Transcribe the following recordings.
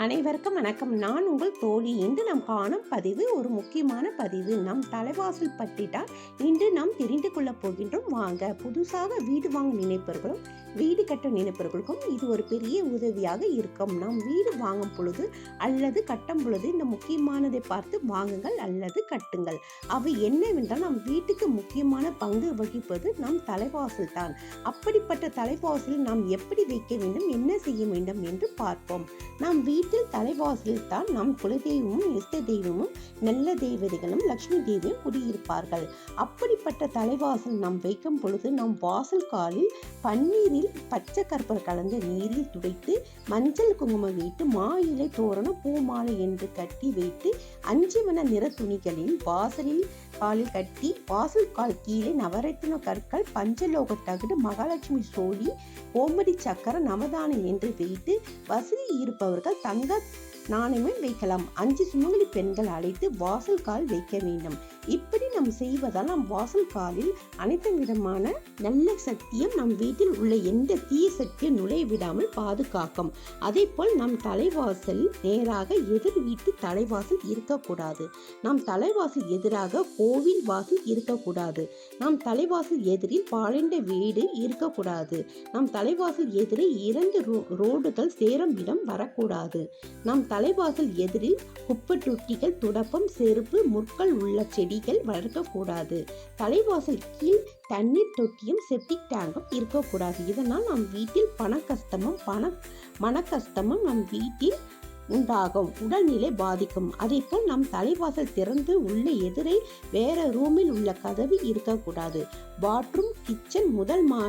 அனைவருக்கும் வணக்கம். நான் உங்கள் தோழி. இன்று நாம் காணும் பதிவு ஒரு முக்கியமான பதிவு. நம் தலைவாசல் பற்றிட்டால் இன்று நாம் தெரிந்து கொள்ளப் போகின்றோம். வாங்க புதுசாக வீடு வாங்க நினைப்பவர்களும் வீடு கட்ட நினைப்பவர்களுக்கும் இது ஒரு பெரிய உதவியாக இருக்கும். நாம் வீடு வாங்கும் பொழுது அல்லது கட்டும் பொழுது இந்த முக்கியமானதை பார்த்து வாங்குங்கள் அல்லது கட்டுங்கள். அவை என்னவென்றால் நம் வீட்டுக்கு முக்கியமான பங்கு வகிப்பது நம் தலைவாசல் தான். அப்படிப்பட்ட தலைவாசலில் நாம் எப்படி வைக்க வேண்டும் என்ன செய்ய வேண்டும் என்று பார்ப்போம். நாம் இதில் தலைவாசலில் தான் நம் குலதெய்வமும் இஷ்ட தெய்வமும் நல்ல தேவதைகளும் லக்ஷ்மி தேவியும் குடியிருப்பார்கள். அப்படிப்பட்ட தலைவாசல் நாம் வைக்கும் பொழுது நம் வாசல் காலில் பன்னீரில் பச்சை கற்பூரம் கலந்த நீரில் துடைத்து மஞ்சள் குங்குமம் வைத்து மா இலை தோரணம் பூ மாலை என்று கட்டி வைத்து அஞ்சு மன நிற துணிகளில் வாசலில் காலில் கட்டி வாசல் கால் கீழே நவரத்தின கற்கள் பஞ்சலோக தகுடு மகாலட்சுமி சோழி ஓமடி சக்கரம் நவதானம் என்று வைத்து வசதி இருப்பவர்கள் தங்க நாணயமும் வைக்கலாம். அஞ்சு சுமங்கலி பெண்கள் அழைத்து வாசல் கால் வைக்க வேண்டும். இப்படி நாம் செய்வதால் நம் வாசல் காலில் அனைத்து விதமான நல்ல சக்தியும் நம் வீட்டில் உள்ள எந்த தீய சக்தியும் நுழைய விடாமல் பாதுகாக்கும். அதே போல் நம் தலைவாசல் நேராக எதிர் வீட்டு தலைவாசல் இருக்கக்கூடாது. நம் தலைவாசல் எதிராக கோவில் வாசல் இருக்கக்கூடாது. நம் தலைவாசல் எதிரில் பாழண்ட வீடு இருக்கக்கூடாது. நம் தலைவாசல் எதிரே இரண்டு ரோடுகள் சேரும் இடம் வரக்கூடாது. நம் தலைவாசல் எதிரில் குப்பை தொட்டிகள் துடப்பம் செருப்பு முற்கள் உள்ள செடிகள் இருக்கக்கூடாது. தலைவாசல் கீழ் தண்ணீர் தொட்டியும் செப்டிக் டேங்கும் இருக்கக்கூடாது. இதனால் நம் வீட்டில் பண கஷ்டமும் பண மன கஷ்டமும் நம் வீட்டில் உண்டாகும். உடல்நிலை பாதிக்கும். அதே போல் நம் தலைவாசல் திறந்து உள்ள எதிரே வேற ரூமில் உள்ள கதவு இருக்கக்கூடாது. பாத்ரூம் கிச்சன் முதல் மா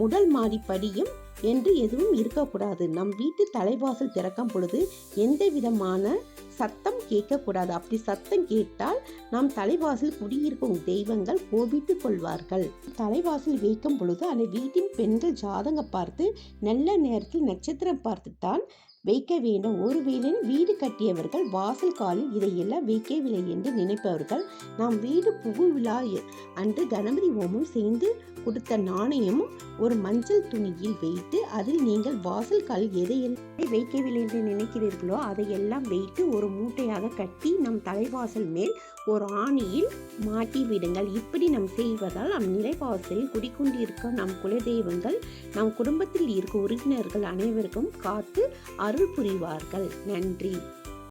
முதல் மாடி படியும் என்று எதுவும் இருக்கக்கூடாது. நம் வீட்டு தலைவாசல் திறக்கும் பொழுது எந்த விதமான சத்தம் கேட்கக்கூடாது. அப்படி சத்தம் கேட்டால் நாம் தலைவாசல் குடியிருக்கும் தெய்வங்கள் கோபித்து கொள்வார்கள். தலைவாசல் வைக்கும் பொழுது அந்த வீட்டின் பெண்கள் ஜாதகம் பார்த்து நல்ல நேரத்தில் நட்சத்திரம் பார்த்துத்தான் வைக்க வேண்டும். ஒருவேளை வீடு கட்டியவர்கள் வாசல் காலில் இதையெல்லாம் வைக்கவில்லை என்று நினைப்பவர்கள் நாம் வீடு புகு விழா அன்று கணபதி ஓமம் செய்து கொடுத்த நாணயமும் ஒரு மஞ்சள் துணியில் வைத்து அதில் நீங்கள் வாசல் கால் எதையெல்லாம் வைக்கவில்லை என்று நினைக்கிறீர்களோ அதையெல்லாம் வைத்து ஒரு மூட்டையாக கட்டி நம் தலைவாசல் மேல் ஒரு ஆணியில் மாட்டி விடுங்கள். இப்படி நம் செய்வதால் நம் நிலைவாசலில் குடிக்கொண்டிருக்க நம் குலதெய்வங்கள் நம் குடும்பத்தில் இருக்கும் உறுப்பினர்கள் அனைவருக்கும் காத்து அருள் புரிவார்கள். நன்றி.